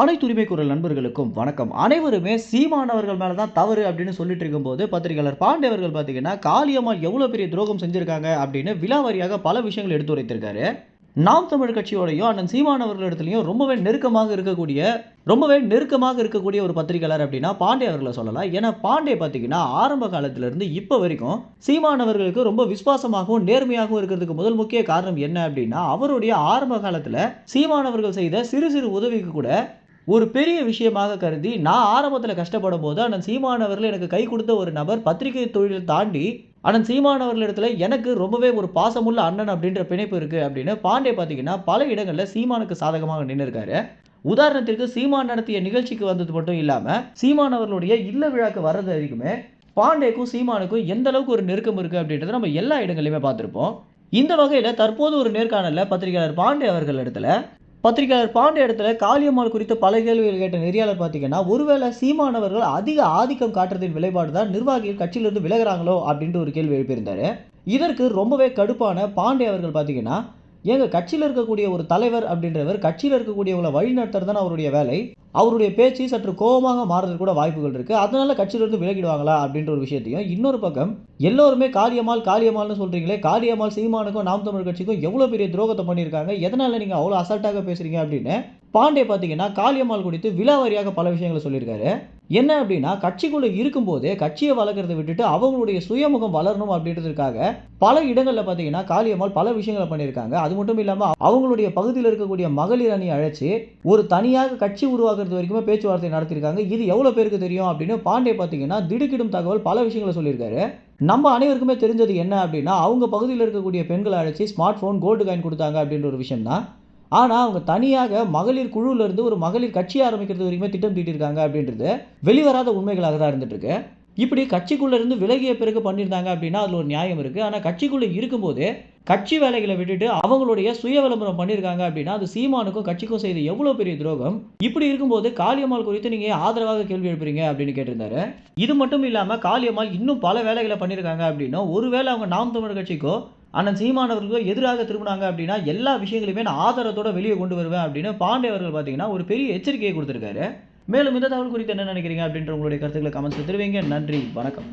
அனைத்து உரிமை குரல் நண்பர்களுக்கும் வணக்கம். அனைவருமே சீமானவர்கள் மேலே தான் தவறு அப்படின்னு சொல்லிட்டு இருக்கும்போது பத்திரிகையாளர் பாண்டே அவர்கள் பார்த்தீங்கன்னா காளியம்மாள் எவ்வளோ பெரிய துரோகம் செஞ்சிருக்காங்க அப்படின்னு விலாவாரியாக பல விஷயங்கள் எடுத்து உரைத்திருக்காரு. நாம் தமிழ் கட்சியோடையும் அண்ணன் சீமானவர்களிடத்துலையும் ரொம்பவே நெருக்கமாக இருக்கக்கூடிய ரொம்பவே நெருக்கமாக இருக்கக்கூடிய ஒரு பத்திரிகையாளர் அப்படின்னா பாண்டே அவர்களை சொல்லலாம். ஏன்னா பாண்டே பார்த்தீங்கன்னா ஆரம்ப காலத்திலிருந்து இப்போ வரைக்கும் சீமானவர்களுக்கு ரொம்ப விசுவாசமாகவும் நேர்மையாகவும் இருக்கிறதுக்கு முதல் முக்கிய காரணம் என்ன அப்படின்னா அவருடைய ஆரம்ப காலத்தில் சீமானவர்கள் செய்த சிறு சிறு உதவிக்கு கூட ஒரு பெரிய விஷயமாக கருதி நான் ஆரம்பத்தில் கஷ்டப்படும் போது அண்ணன் சீமானவர்கள் எனக்கு கை கொடுத்த ஒரு நபர் பத்திரிகை தொழிலை தாண்டி அண்ணன் சீமானவர்கள் இடத்துல எனக்கு ரொம்பவே ஒரு பாசமுள்ள அண்ணன் அப்படின்ற பிணைப்பு இருக்குது அப்படின்னு பாண்டே பார்த்தீங்கன்னா பல இடங்களில் சீமானுக்கு சாதகமாக நின்று இருக்காரு உதாரணத்திற்கு சீமான் நடத்திய நிகழ்ச்சிக்கு வந்தது மட்டும் இல்லாமல் சீமான் அவர்களுடைய இல்ல விழாக்கு வர்றது வரைக்குமே பாண்டேக்கும் சீமானுக்கும் எந்த அளவுக்கு ஒரு நெருக்கம் இருக்குது அப்படின்றத நம்ம எல்லா இடங்களையுமே பார்த்துருப்போம். இந்த வகையில் தற்போது ஒரு நேர்காணலில் பத்திரிகையாளர் பாண்டே அவர்கள் இடத்துல பத்திரிகையாளர் பாண்டிய இடத்துல காளியம்மாள் குறித்து பல கேள்விகள் கேட்ட நெறியாளர் பார்த்தீங்கன்னா ஒருவேளை சீமானவர்கள் அதிக ஆதிக்கம் காட்டுறதின் விளைபாடு தான் நிர்வாகிகள் கட்சியிலிருந்து விலகுறாங்களோ அப்படின்ட்டு ஒரு கேள்வி எழுப்பியிருந்தாரு. இதற்கு ரொம்பவே கடுப்பான பாண்டே அவர்கள் பார்த்தீங்கன்னா ஏங்க கட்சியில் இருக்கக்கூடிய ஒரு தலைவர் அப்படின்றவர் கட்சியில் இருக்கக்கூடியவங்களை வழி நடத்துறது தான் அவருடைய வேலை. அவருடைய பேச்சு சற்று கோபமாக மாறுறதுக்கு கூட வாய்ப்புகள் இருக்கு. அதனால கட்சியிலிருந்து விலகிடுவாங்களா அப்படின்ற ஒரு விஷயத்தையும் இன்னொரு பக்கம் எல்லோருமே காளியம்மாள் காளியம்மாள்னு சொல்றீங்களே காளியம்மாள் சீமானுக்கும் நாம் தமிழ் கட்சிக்கும் எவ்வளோ பெரிய துரோகத்தை பண்ணியிருக்காங்க எதனால நீங்கள் அவ்வளோ அசால்ட்டாக பேசுறீங்க அப்படின்னு பாண்டே பார்த்தீங்கன்னா காளியம்மாள் குறித்து விலாவாரியாக பல விஷயங்களை சொல்லியிருக்காரு. என்ன அப்படின்னா கட்சிக்குள்ளே இருக்கும்போதே கட்சியை வளர்க்குறதை விட்டுட்டு அவங்களுடைய சுயமுகம் வளரணும் அப்படின்றதுக்காக பல இடங்களில் பார்த்தீங்கன்னா காளியம்மாள் பல விஷயங்களை பண்ணியிருக்காங்க. அது மட்டும் இல்லாமல் அவங்களுடைய பகுதியில் இருக்கக்கூடிய மகளிர் அணி அழைச்சி ஒரு தனியாக கட்சி உருவாக்குறது வரைக்குமே பேச்சுவார்த்தை நடத்தியிருக்காங்க. இது எவ்வளோ பேருக்கு தெரியும் அப்படின்னு பாண்டே பார்த்தீங்கன்னா திடுக்கிடும் தகவல் பல விஷயங்களை சொல்லியிருக்காரு. நம்ம அனைவருக்குமே தெரிஞ்சது என்ன அப்படின்னா அவங்க பகுதியில் இருக்கக்கூடிய பெண்களை அழைச்சி ஸ்மார்ட் ஃபோன் கோல்டு காயின் கொடுத்தாங்க அப்படின்ற ஒரு விஷயம் தான் ஆனால் அவங்க தனியாக மகளிர் குழுல ஒரு மகளிர் கட்சி ஆரம்பிக்கிறது வரைக்குமே திட்டம் தீட்டியிருக்காங்க அப்படின்றது வெளிவராத உண்மைகளாக தான் இருந்துட்டுருக்கு. இப்படி கட்சிக்குள்ளேருந்து விலகிய பிறகு பண்ணியிருந்தாங்க அப்படின்னா அதில் ஒரு நியாயம் இருக்குது ஆனால் கட்சிக்குள்ளே இருக்கும்போது கட்சி வேலைகளை விட்டுட்டு அவங்களுடைய சுய விளம்பரம் பண்ணியிருக்காங்க அப்படின்னா அது சீமானுக்கும் கட்சிக்கும் செய்த எவ்வளோ பெரிய துரோகம்? இப்படி இருக்கும்போது காளியம்மாள் குறித்து நீங்கள் ஆதரவாக கேள்வி எழுப்புறீங்க அப்படின்னு கேட்டிருந்தாரு. இது மட்டும் இல்லாமல் காளியம்மாள் இன்னும் பல வேலைகளை பண்ணியிருக்காங்க அப்படின்னா ஒருவேளை அவங்க நாம் தமிழர் கட்சிக்கோ அண்ணன் சீமானவர்களுக்கு எதிராக திரும்பினாங்க அப்படின்னா எல்லா விஷயங்களையுமே நான் ஆதாரத்தோட வெளியே கொண்டு வருவேன் அப்படின்னு பாண்டே அவர்கள் பார்த்தீங்கன்னா ஒரு பெரிய எச்சரிக்கையை கொடுத்துருக்காரு. மேலும் இந்த தகவல் குறித்து என்ன நினைக்கிறீங்க அப்படின்ற உங்களுடைய கருத்துக்களை கமெண்ட்ஸ் தெரிவிங்க. நன்றி. வணக்கம்.